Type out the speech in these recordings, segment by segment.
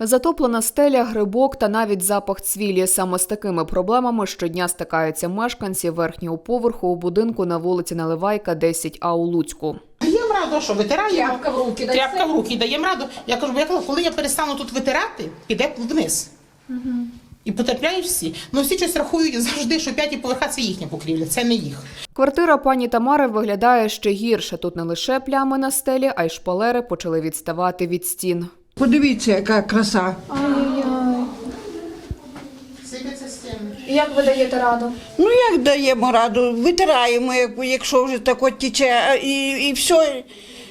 Затоплена стеля, грибок та навіть запах цвілі. Саме з такими проблемами щодня стикаються мешканці верхнього поверху у будинку на вулиці Наливайка, 10А у Луцьку. Даємо раду, що витираємо. Тряпка в руки Тряпка в руки, даємо раду. Я кажу, бо я кажу, коли я перестану тут витирати, піде вниз. І потерпляють всі. Ну всі щось рахують завжди, що п'яті поверха це їхня покрівля, це не їх. Квартира пані Тамари виглядає ще гірше. Тут не лише плями на стелі, а й шпалери почали відставати від стін. Подивіться, яка краса. Ай-яй. Як ви даєте раду? Ну як даємо раду? Витираємо, якщо вже так от тече, а і, і все.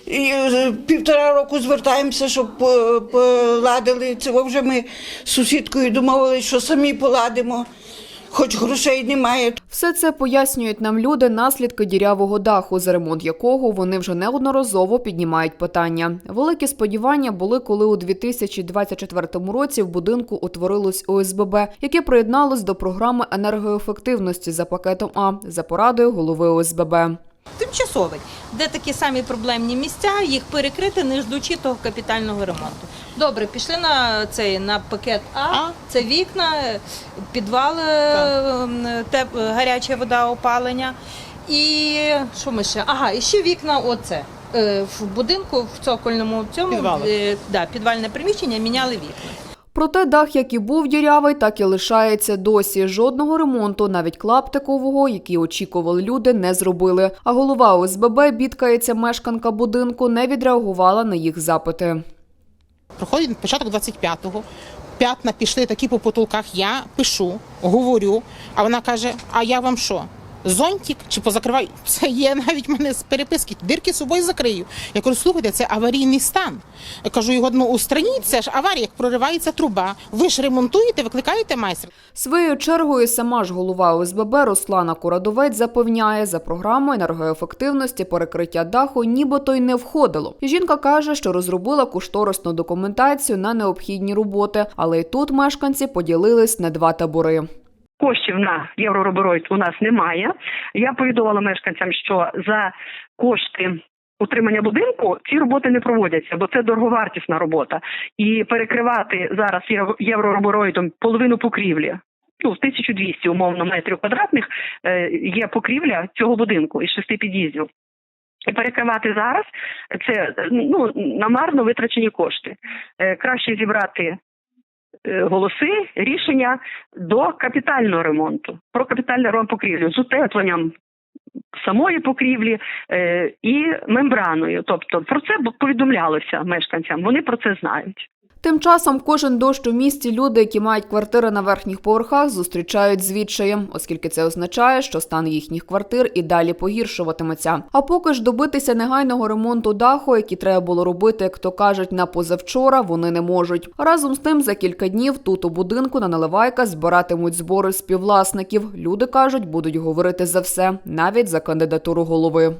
І е, півтора року звертаємося, щоб поладили. Це вже ми з сусідкою домовилися, що самі поладимо, хоч грошей немає. Все це пояснюють нам люди наслідки дірявого даху, за ремонт якого вони вже неодноразово піднімають питання. Великі сподівання були, коли у 2024 році в будинку утворилось ОСББ, яке приєдналось до програми енергоефективності за пакетом А за порадою голови ОСББ. Тимчасовий, де такі самі проблемні місця, їх перекрити, не ждучи того капітального ремонту. Добре, пішли на цей на пакет А. А. Це вікна, підвал, е, теп, гаряча вода, опалення. І що ми ще? Ага, і ще вікна. Оце Е, в будинку в цокольному цьому Підвали. е, да, підвальне приміщення міняли вікна. Проте дах, як і був дірявий, так і лишається досі. Жодного ремонту, навіть клаптикового, який очікували люди, не зробили. А голова ОСББ, бідкається мешканка будинку, не відреагувала на їх запити. Проходить початок 25-го. П'ятна пішли такі по потолках. Я пишу, говорю, а вона каже: А я вам що? Зонтик чи позакриваю? Це є навіть в мене з переписки. Дирки собою закрию. Я кажу, слухайте, це аварійний стан. Я кажу, його ну, устраніть, це ж аварія, як проривається труба. Ви ж ремонтуєте, викликаєте майстра. Своєю чергою сама ж голова ОСББ Руслана Курадовець запевняє, за програмою енергоефективності перекриття даху нібито й не входило. Жінка каже, що розробила кошторисну документацію на необхідні роботи, але й тут мешканці поділились на два табори. Коштів на євроробороїд у нас немає. Я повідомила мешканцям, що за кошти утримання будинку ці роботи не проводяться, бо це дороговартісна робота. І перекривати зараз єв- євроробороїдом половину покрівлі. Ну, 1200 умовно метрів квадратних е, є покрівля цього будинку із шести під'їздів. І перекривати зараз це ну намарно витрачені кошти. Е, Краще зібрати голоси, рішення до капітального ремонту, про капітальний ремонт покрівлі з утепленням самої покрівлі е, і мембраною. Тобто про це повідомлялося мешканцям. Вони про це знають. Тим часом кожен дощ у місті люди, які мають квартири на верхніх поверхах, зустрічають з відчаєм, оскільки це означає, що стан їхніх квартир і далі погіршуватиметься. А поки ж добитися негайного ремонту даху, який треба було робити, як то кажуть, на позавчора, вони не можуть. Разом з тим, за кілька днів тут у будинку на Наливайка збиратимуть збори співвласників. Люди кажуть, будуть говорити за все, навіть за кандидатуру голови.